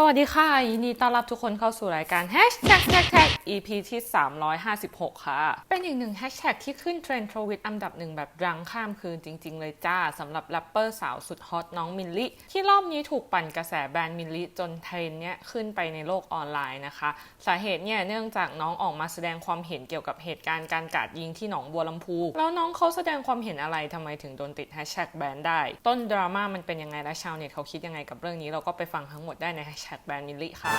สวัสดีค่ะ ยินดีต้อนรับทุกคนเข้าสู่รายการ Hashtag Tag Tag EP ที่ 356 ค่ะ เป็นอีกหนึ่งแฮชแท็กที่ขึ้นเทรนด์ทวิตอันดับหนึ่งแบบรังข้ามคืนจริง ๆ เลยจ้าสำหรับแรปเปอร์สาวสุดฮอตน้องมิลลิที่รอบนี้ถูกปั่นกระแสแบรนด์มิลลิจนเทรนเนี้ยขึ้นไปในโลกออนไลน์นะคะ สาเหตุเนี่ยเนื่องจากน้องออกมาแสดงความเห็นเกี่ยวกับเหตุการณ์การกาดยิงที่หนองบัวลำพู แล้วน้องเขาแสดงความเห็นอะไรทำไมถึงโดนติดแฮชแท็กแบรนด์ได้ ต้นดราม่ามันเป็นยังไงและชาวเน็ตเขาคิดยังไงกับเรื่องนี้เราก็ไปฟังทั้งหมดได้ในแฮชแท็กแบรนด์มิลลิค่ะ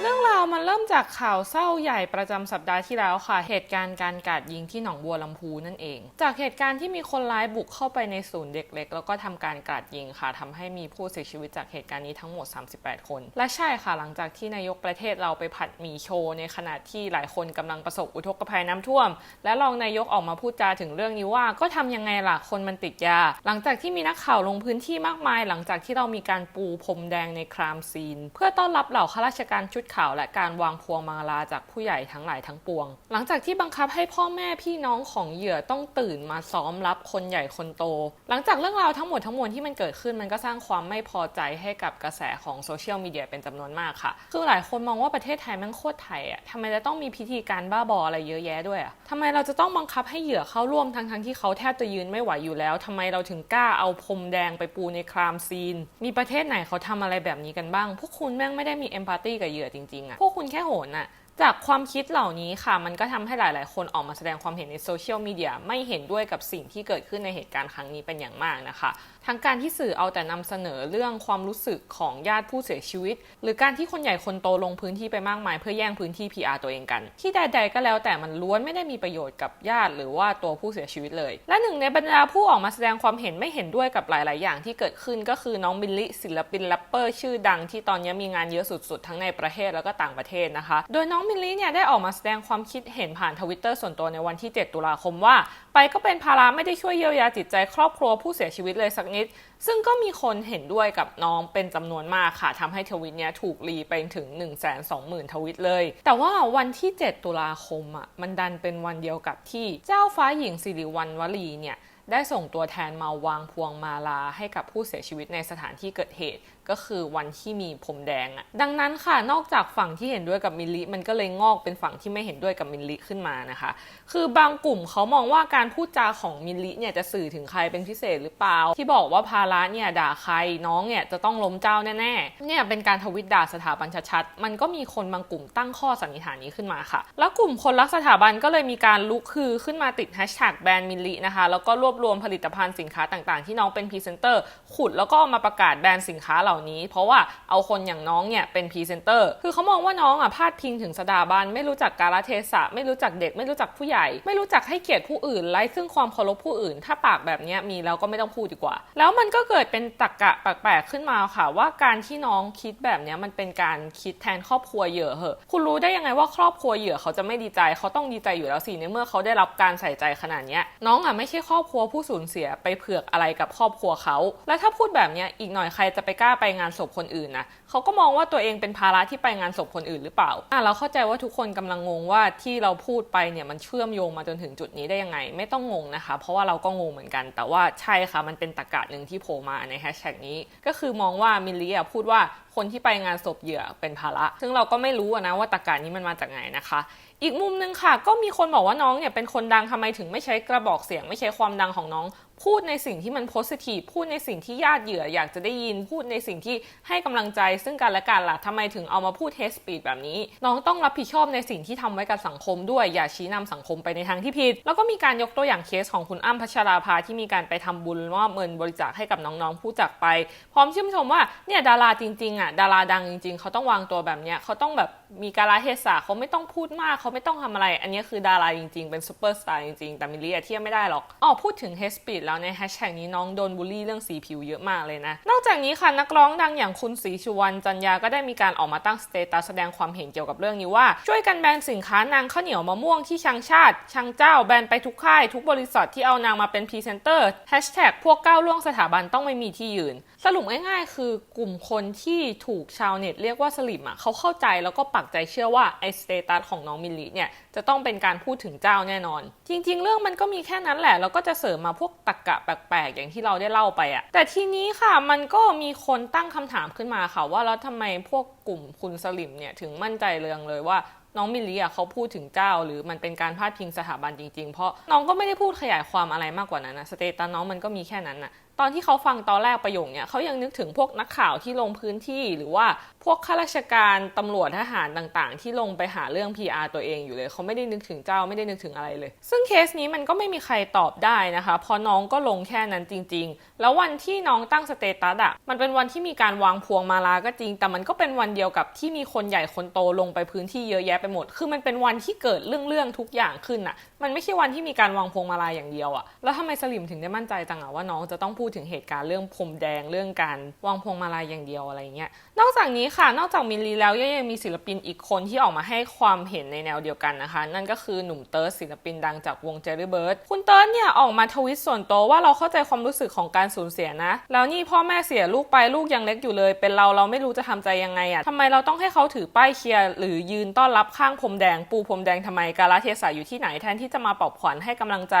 เรื่องราวมันเริ่มจากข่าวเศร้าใหญ่ประจำสัปดาห์ที่แล้วค่ะ เหตุการณ์การกาดยิงที่หนองบัวลำพูนั่นเอง จากเหตุการณ์ที่มีคนร้ายบุกเข้าไปในศูนย์เด็กเล็ก แล้วก็ทำการกาดยิงค่ะทำให้มีผู้เสียชีวิตจากเหตุการณ์นี้ทั้งหมด 38 คน และใช่ค่ะหลังจากที่นายกประเทศเราไปผัดหมี่โชว์ในขณะที่หลายคนกำลังประสบอุทกภัยน้ำท่วม และรองนายกออกมาพูดจาถึงเรื่องนี้ว่าก็ทำยังไงล่ะคนมันติดยา หลังจากที่มีนักข่าวลงพื้นที่มากมาย หลังจากที่เรามีการปูพรมแดงในครามซีนเพื่อต้อนรับเหล่าข้าราชการชุดขาวและการวางพวงมาลาจากผู้ใหญ่ทั้งหลายทั้งปวง หลังจากที่บังคับให้พ่อแม่พี่น้องของเหยื่อต้องตื่นมาซ้อมรับคนใหญ่คนโต หลังจากเรื่องราวทั้งหมดทั้งมวลที่มันเกิดขึ้นมันก็สร้างความไม่พอใจให้กับกระแสของโซเชียลมีเดียเป็นจำนวนมากค่ะ คือหลายคนมองว่าประเทศไทยแมันโคตรไทยอะทำไมจะต้องมีพิธีการบ้าบออะไรเยอะแยะด้วยอะทำไมเราจะต้องบังคับให้เหยื่อเข้าร่วมทั้งทั้งๆที่เขาแทบจะยืนไม่ไหวอยู่แล้วทำไมเราถึงกล้าเอาพรมแดงไปปูในครามซีน มีประเทศไหนเขาทำอะไรแบบนี้กันบ้าง พวกคุณคุณแม่งไม่ได้มีเอมพัตตีกับเหยื่อจริงๆอะพวกคุณแค่โหนอะ จากความคิดเหล่านี้ค่ะ มันก็ทำให้หลาย ๆ คนออกมาแสดงความเห็นในโซเชียลมีเดียไม่เห็นด้วยกับสิ่งที่เกิดขึ้นในเหตุการณ์ครั้งนี้เป็นอย่างมากนะคะ ทั้งการที่สื่อเอาแต่นำเสนอเรื่องความรู้สึกของญาติผู้เสียชีวิต หรือการที่คนใหญ่คนโตลงพื้นที่ไปมากมาย เพื่อแย่งพื้นที่ PR ตัวเองกัน ที่ใด ๆ ก็แล้วแต่มันล้วนไม่ได้มีประโยชน์กับญาติ หรือว่าตัวผู้เสียชีวิตเลย และหนึ่งในบรรดาผู้ออกมาแสดงความเห็นไม่เห็นด้วยกับหลาย ๆ อย่างที่เกิดขึ้นก็คือน้องบิลลี่ศิลปินแรปเปอร์ชื่อดังที่ตอนนี้มีงานเยอะสุด ๆ ทั้งในประเทศแล้วก็ต่างประเทศนะคะ โดยน้องบิลลี่เนี่ยได้ออกมาแสดงความคิดเห็นผ่านทวิตเตอร์ส่วนตัวในวันที่ 7 ตุลาคมว่า ไปก็เป็นภาระไม่ได้ช่วยเยียวยาจิตใจครอบครัวผู้เสียชีวิตเลยสักนิด ซึ่งก็มีคนเห็นด้วยกับน้องเป็นจำนวนมากค่ะทำให้ทวิตเนี้ยถูกรีไปถึง 1 2 0 0 0 0 ทวิตเลย แต่ว่าวันที่ 7 ตุลาคมอะมันดันเป็นวันเดียวกับที่เจ้าฟ้าหญิงสิริวัณวลีเนี่ยได้ส่งตัวแทนมาวางพวงมาลาให้กับผู้เสียชีวิตในสถานที่เกิดเหตุ ก็คือวันที่มีพรมแดงอะดังนั้นค่ะนอกจากฝั่งที่เห็นด้วยกับมิลลิมันก็เลยงอกเป็นฝั่งที่ไม่เห็นด้วยกับมิลลิขึ้นมานะคะ คือบางกลุ่มเขามองว่าการพูดจาของมิลลิเนี่ยจะสื่อถึงใครเป็นพิเศษหรือเปล่า ที่บอกว่าภาระเนี่ยด่าใครน้องเนี่ยจะต้องล้มเจ้าแน่ๆเนี่ยเป็นการทวิตด่าสถาบันชัดๆมันก็มีคนบางกลุ่มตั้งข้อสันนิษฐานนี้ขึ้นมาค่ะ แล้วกลุ่มคนรักสถาบันก็เลยมีการลุกคือขึ้นมาติดแฮชแท็กแบรนด์มิลลินะคะแล้วก็รวบรวมผลิตภัณฑ์สินค้าต่างๆ ที่น้องเป็นพรีเซนเตอร์ขุดแล้วก็มาประกาศแบรนด์สินค้าเหล่านี้ เพราะว่าเอาคนอย่างน้องเนี่ยเป็นพรีเซนเตอร์คือเขามองว่าน้องอะพาดพิงถึงสถาบันไม่รู้จักกาลเทศะ ไม่รู้จักเด็ก ไม่รู้จักผู้ใหญ่ ไม่รู้จักให้เกียรติผู้อื่นไร้ซึ่งความเคารพผู้อื่น ถ้าปากแบบนี้มีแล้วก็ไม่ต้องพูดดีกว่า แล้วมันก็เกิดเป็นตรกกะแปลกๆขึ้นมาค่ะ ว่าการที่น้องคิดแบบนี้มันเป็นการคิดแทนครอบครัวเหยื่อเหอะคุณรู้ได้ยังไงว่าครอบครัวเหยื่อเขาจะไม่ดีใจเขาต้องดีใจอยู่แล้วสิในเมื่อเขาได้รับการใส่ใจขนาดนี้น้องอะไม่ใช่ครอบครัวผู้สูญเสียไปเผือกอะไรกับครอบครัวเขา และถ้าพูดแบบนี้อีกหน่อยใครจะไปกล้าไปงานศพคนอื่นนะเขาก็มองว่าตัวเองเป็นภาระที่ไปงานศพคนอื่นหรือเปล่าอะเราเข้าใจว่าทุกคนกำลังงงว่าที่เราพูดไปเนี่ยมันเชื่อมโยงมาจนถึงจุดนี้ได้ยังไง ไม่ต้องงงนะคะ เพราะว่าเราก็งงเหมือนกัน แต่ว่าใช่ค่ะมันเป็นตรกกะหนึ่งที่โผล่มาในแฮชแท็กนี้ก็คือมองว่ามิลลี่พูดว่าคนที่ไปงานศพเหยื่อเป็นภาระ ซึ่งเราก็ไม่รู้นะว่าตรกกะนี้มันมาจากไหนนะคะ อีกมุมหนึงค่ะ ก็มีคนบอกว่าน้องเนี่ยเป็นคนดังทำไมถึงไม่ใช้กระบอกเสียง ไม่ใช้ความดังของน้อง พูดในสิ่งที่มันโพสิทีฟพูดในสิ่งที่ญาติเหยื่ออยากจะได้ยินพูดในสิ่งที่ให้กำลังใจ ซึ่งกันและกันล่ะทำไมถึงเอามาพูดเทสปีดแบบนี้ น้องต้องรับผิดชอบในสิ่งที่ทำไว้กับสังคมด้วยอย่าชี้นำสังคมไปในทางที่ผิด แล้วก็มีการยกตัวอย่างเคสของคุณอ้ำพัชราภาที่มีการไปทำบุญมอบเงินบริจาคให้กับน้องๆผู้จากไป พร้อมชื่นชมว่าเนี่ยดาราจริงๆอะดาราดังจริง ๆ เขาต้องวางตัวแบบเนี้ยเขาต้องแบบมีกาลเทศะเขาไม่ต้องพูดมากเขาไม่ต้องทำอะไร อันนี้คือดาราจริง ๆ เป็นซูเปอร์สตาร์จริงๆแต่มิลลี่เทียบไม่ได้หรอกอ๋อพูดถึงเฮสปีดแล้วในแฮชแท็กนี้น้องโดนบูลลี่เรื่องสีผิวเยอะมากเลยนะ นอกจากนี้ค่ะนักร้องดังอย่างคุณศรีสุวรรณจันยาก็ได้มีการออกมาตั้งสเตตัสแสดงความเห็นเกี่ยวกับเรื่องนี้ว่า ช่วยกันแบนสินค้านางข้าวเหนียวมะม่วงที่ชังชาติชังเจ้าแบนไปทุกค่าย ทุกบริษัทที่เอานางมาเป็นพรีเซนเตอร์แฮชแท็กพวกก้าวล่วงสถาบันต้องไม่มีที่ยืน สรุปง่ายๆ คือกลุ่มคนที่ถูกชาวเน็ตเรียกว่าสลิมอะเขาเข้าใจแล้วก็ปักใจเชื่อว่าไอสเตตัสของน้องมิลลิเนี่ย จะต้องเป็นการพูดถึงเจ้าแน่นอน จริง ๆ เรื่องมันก็มีแค่นั้นแหละแล้วก็จะเสริมมาพวกตะกกะแปลกๆ อย่างที่เราได้เล่าไปอะแต่ทีนี้ค่ะมันก็มีคนตั้งคำถามขึ้นมาค่ะว่าแล้วทำไมพวกกลุ่มคุณสลิมเนี่ยถึงมั่นใจเรืองเลยว่าน้องมิลลีอะเขาพูดถึงเจ้า หรือมันเป็นการพาดพิงสถาบันจริงๆ เพราะน้องก็ไม่ได้พูดขยายความอะไรมากกว่านั้นนะสเตตัสน้องมันก็มีแค่นั้นน่ะ ตอนที่เขาฟังตอนแรกประโยคเนี่ยเขายังนึกถึงพวกนักข่าวที่ลงพื้นที่ หรือว่าพวกข้าราชการตำรวจทหารต่างๆ ที่ลงไปหาเรื่อง PR ตัวเองอยู่เลย เขาไม่ได้นึกถึงเจ้าไม่ได้นึกถึงอะไรเลย ซึ่งเคสนี้มันก็ไม่มีใครตอบได้นะคะเพราะน้องก็ลงแค่นั้นจริง ๆ แล้ววันที่น้องตั้งสเตตัสอะมันเป็นวันที่มีการวางพวงมาลาก็จริง แต่มันก็เป็นวันเดียวกับที่มีคนใหญ่คนโตลงไปพื้นที่เยอะแยะไปหมด คือมันเป็นวันที่เกิดเรื่องเรื่องๆทุกอย่างขึ้นอะ มันไม่ใช่วันที่มีการวางพวงมาลาอย่างเดียวอะแล้วทำไมสลิมถึงได้มั่นใจจังอะว่าน้องจะต้องพูดดถึงเหตุการณ์เรื่องพรมแดงเรื่องการวางพวงมาลาอย่างเดียวอะไรเงี้ย นอกจากนี้ค่ะนอกจากมิลลีแล้วยังมีศิลปินอีกคนที่ออกมาให้ความเห็นในแนวเดียวกันนะคะ นั่นก็คือหนุ่มเติร์ดศิลปินดังจากวงเจอรี่เบิร์ดคุณเติร์ดเนี่ยออกมาทวิตส่วนตัวว่าเราเข้าใจความรู้สึกของการสูญเสียนะ แล้วนี่พ่อแม่เสียลูกไปลูกยังเล็กอยู่เลย เป็นเราเราไม่รู้จะทำใจยังไงอะ่ะทำไมเราต้องให้เขาถือป้ายเชียร์หรือยืนต้อนรับข้างพรมแดงปูพรมแดงทำไมกาลเทศะอยู่ที่ไหนแทนที่จะมาปลอบขวัญให้กำลังใจ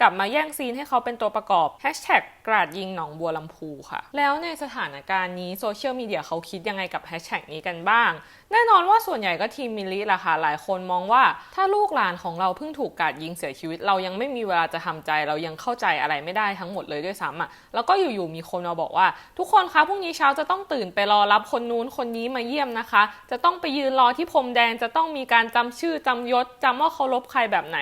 กลับมาแย่งซีนให้เขาเป็นตัวประกอบแฮชแท็กกราดยิงหนองบัวลำพูค่ะ แล้วในสถานการณ์นี้โซเชียลมีเดียเขาคิดยังไงกับแฮชแท็กนี้กันบ้าง แน่นอนว่าส่วนใหญ่ก็ทีมมิลลิล่ะค่ะ หลายคนมองว่า ถ้าลูกหลานของเราเพิ่งถูกกาดยิงเสียชีวิต เรายังไม่มีเวลาจะทำใจเรายังเข้าใจอะไรไม่ได้ทั้งหมดเลยด้วยซ้ำอะแล้วก็อยู่ๆมีคนมาบอกว่า ทุกคนคะพรุ่งนี้เช้าจะต้องตื่นไปรอรับคนนู้นคนนี้มาเยี่ยมนะคะ จะต้องไปยืนรอที่พรมแดงจะต้องมีการจำชื่อจำยศจำว่าเคารพใครแบบไหน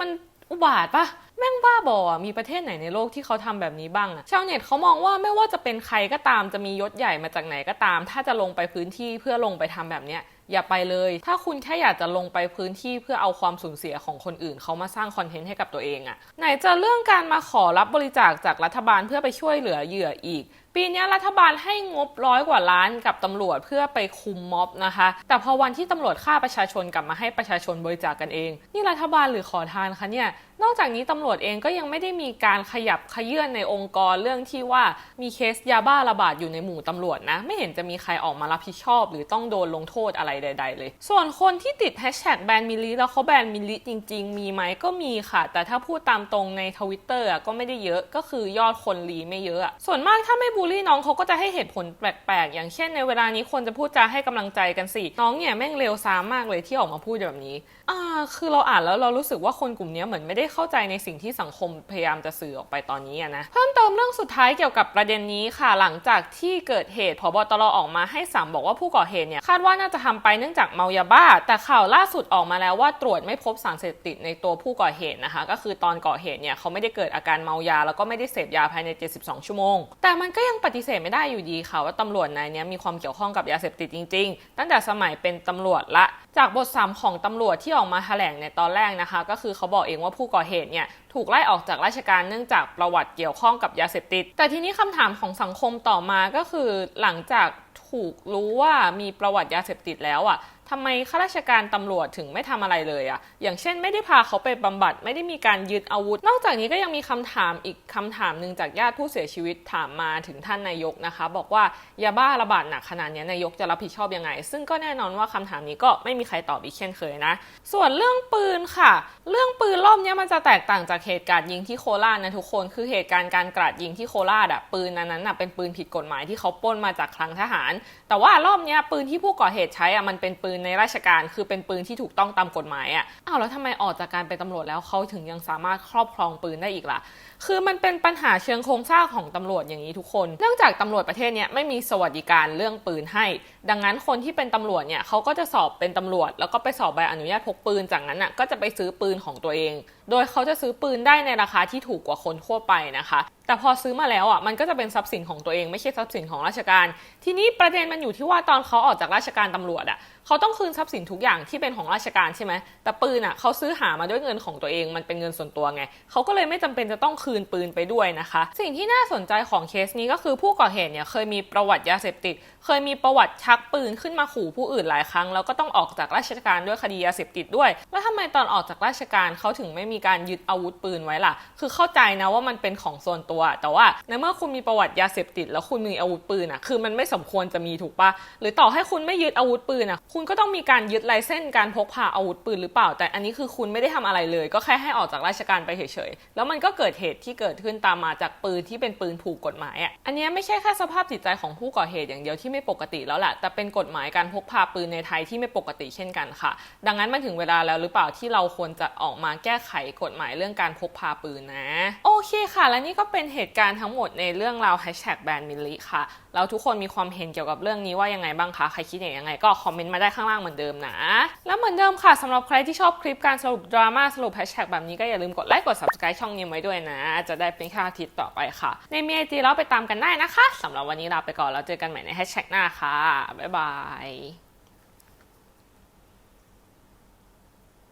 มัน อุบาทปะแม่งบ้าบออ่มีประเทศไหนในโลกที่เขาทำแบบนี้บ้างอะชาวเน็ตเขามองว่าไม่ว่าจะเป็นใครก็ตามจะมียศใหญ่มาจากไหนก็ตาม ถ้าจะลงไปพื้นที่เพื่อลงไปทำแบบเนี้ยอย่าไปเลย ถ้าคุณแค่อยากจะลงไปพื้นที่เพื่อเอาความสูญเสียของคนอื่น เขามาสร้างคอนเทนต์ให้กับตัวเองอะไหนจะเรื่องการมาขอรับบริจาคจากรัฐบาลเพื่อไปช่วยเหลือเหยื่ออีก ปีนี้รัฐบาลให้งบร้อยกว่าล้านกับตำรวจเพื่อไปคุมม็อบนะคะ แต่พอวันที่ตำรวจฆ่าประชาชนกลับมาให้ประชาชนบริจาคกกันเอง นี่รัฐบาลหรือขอทานคะเนี่ยนอกจากนี้ตำรวจเองก็ยังไม่ได้มีการขยับขยื่นในองค์กรเรื่องที่ว่ามีเคสยาบ้าระบาดอยู่ในหมู่ตำรวจนะ ไม่เห็นจะมีใครออกมารับผิดชอบ หรือต้องโดนลงโทษอะไรใด ๆ เลย ส่วนคนที่ติดแฮชแท็กแบนมิลิแล้วเขาแบนมิลิจริง ๆ มีไหมก็มีค่ะ แต่ถ้าพูดตามตรงในทวิตเตอร์ก็ไม่ได้เยอะก็คือยอดคนรีไม่เยอะส่วนมากถ้าไม่บลลี่น้องเขาก็จะให้เหตุผลแปลกๆ อย่างเช่นในเวลานี้ควรจะพูดจาให้กำลังใจกันสิ น้องเนี่ยแม่งเร็วซ้ามากเลยที่ออกมาพูดแบบนี้ อ่าคือเราอ่านแล้วเรารู้สึกว่าคนกลุ่มนี้เหมือนไม่ได้เข้าใจในสิ่งที่สังคมพยายามจะสื่อออกไปตอนนี้นะเพิ่มเติมเรื่องสุดท้ายเกี่ยวกับประเด็นนี้ค่ะ หลังจากที่เกิดเหตุพบตรออกมาให้สามบอกว่าผู้ก่อเหตุเนี่ยคาดว่าน่าจะทำไปเนื่องจากเมายาบ้า แต่ข่าวล่าสุดออกมาแล้วว่าตรวจไม่พบสารเสพติดในตัวผู้ก่อเหตุนะคะ ก็คือตอนก่อเหตุเนี่ยเขาไม่ได้เกิดอาการเมายา แล้วก็ไม่ได้เสพยาภายใน 72 ชั่วโมง แต่มันก็ยังปฏิเสธไม่ได้อยู่ดีค่ะว่าตำรวจนายนี้มีความเกี่ยวข้องกับยาเสพติดจริง ๆ ตั้งแต่สมัยเป็นตำรวจละ จากบทสัมของตำรวจที่ออกมาแถลงในตอนแรกนะคะ ก็คือเขาบอกเองว่าผู้ก่อเหตุเนี่ยถูกไล่ออกจากราชการเนื่องจากประวัติเกี่ยวข้องกับยาเสพติด แต่ทีนี้คำถามของสังคมต่อมาก็คือหลังจากถูกรู้ว่ามีประวัติยาเสพติดแล้วอะ ทำไมข้าราชการตำรวจถึงไม่ทำอะไรเลยอะอย่างเช่นไม่ได้พาเขาไปบำบัด ไม่ได้มีการยึดอาวุธ นอกจากนี้ก็ยังมีคำถามอีกคำถามหนึ่งจากญาติผู้เสียชีวิตถามมาถึงท่านนายกนะคะ บอกว่ายาบ้าระบาดหนักขนาดนี้นายกจะรับผิดชอบยังไง ซึ่งก็แน่นอนว่าคำถามนี้ก็ไม่มีใครตอบอีกเช่นเคยนะ ส่วนเรื่องปืนค่ะ เรื่องปืนรอบนี้มันจะแตกต่างจากเหตุการณ์ยิงที่โคราชนะทุกคนคือเหตุการณ์การกราดยิงที่โคราชอะปืนนั้นนั้นอะเป็นปืนผิดกฎหมายที่เขาปล้นมาจากคลังทหาร แต่ว่ารอบนี้ปืนที่ผู้ก่อเหตุใช้อะมันเป็นปืนในราชการ คือเป็นปืนที่ถูกต้องตามกฎหมายอะ่ะอ้าวแล้วทำไมออกจากการเป็นตำรวจแล้วเขาถึงยังสามารถครอบครองปืนได้อีกล่ะ คือมันเป็นปัญหาเชิงโครงสร้างของตำรวจอย่างนี้ทุกคน เนื่องจากตำรวจประเทศนี้ไม่มีสวัสดิการเรื่องปืนให้ ดังนั้นคนที่เป็นตำรวจเนี่ยเขาก็จะสอบเป็นตำรวจ แล้วก็ไปสอบใบอนุญาตพกปืน จากนั้นอะก็จะไปซื้อปืนของตัวเอง โดยเขาจะซื้อปืนได้ในราคาที่ถูกกว่าคนทั่วไปนะคะ แต่พอซื้อมาแล้วอะมันก็จะเป็นทรัพย์สินของตัวเองไม่ใช่ทรัพย์สินของราชการ ทีนี้ประเด็นมันอยู่ที่ว่าตอนเขาออกจากราชการตำรวจอะเขาต้องคืนทรัพย์สินทุกอย่างที่เป็นของราชการใช่ไหมแต่ปืนอะเขาซื้อหามาด้วยเงินของตัวเองมันเป็นเงินส่วนตัวไงเขาก็เลยไม่จำเป็นจะต้องคืนปืนไปด้วยนะคะ สิ่งที่น่าสนใจของเคสนี้ก็คือผู้ก่อเหตุเนี่ยเคยมีประวัติยาเสพติด เคยมีประวัติชักปืนขึ้นมาขู่ผู้อื่นหลายครั้ง แล้วก็ต้องออกจากราชการด้วยคดียาเสพติดด้วย แล้วทำไมตอนออกจากราชการเขาถึงไม่มีการยึดอาวุธปืนไว้ล่ะ คือเข้าใจนะว่ามันเป็นของส่วนตัว แต่ว่าในเมื่อคุณมีประวัติยาเสพติด แล้วคุณมีอาวุธปืนอะ คือมันไม่สมควรจะมีถูกปะหรือต่อให้คุณไม่ยึดอาวุธปืนอะ คุณก็ต้องมีการยึดไลเส้นการพกพาอาวุธปืนหรือเปล่า แต่อันนี้คือคุณไม่ได้ทำอะไรเลย ก็แค่ให้ออกจากราชการไปเฉยๆ แล้วมันก็เกิดเหตุที่เกิดขึ้นตามมาจากปืนที่เป็นปืนถูกกฎหมายอะ อันนี้ไม่ใช่แค่สภาพจิตใจของผู้ก่อเหตุอย่างเดียวที่ไม่ปกติแล้วแหละแต่เป็นกฎหมายการพกพาปืนในไทยที่ไม่ปกติเช่นกันค่ะ ดังนั้นมันถึงเวลาแล้วหรือเปล่าที่เราควรจะออกมาแก้ไขกฎหมายเรื่องการพกพาปืนนะ โอเคค่ะ และนี่ก็เป็นเหตุการณ์ทั้งหมดในเรื่องราวแฮชแท็กแบนมิลลิค่ะแล้วทุกคนมีความเห็นเกี่ยวกับเรื่องนี้ว่ายังไงบ้างคะ ใครคิดเห็นยังไงก็คอมเมนต์มาได้ข้างล่างเหมือนเดิมนะ แล้วเหมือนเดิมค่ะสำหรับใครที่ชอบคลิปการสรุปดราม่าสรุปแฮชแท็กแบบนี้ก็อย่าลืมกดไลค์กด subscribe ช่องนี้ไว้ด้วยนะ จะได้เป็นค่าอาทิตย์ต่อไปค่ะ ในมีไอจีแล้วไปตามกันได้นะคะสำหรับวันนี้ลาไปก่อนแล้วเจอกันใหม่ในแฮชแท็กหน้าค่ะบ๊ายบาย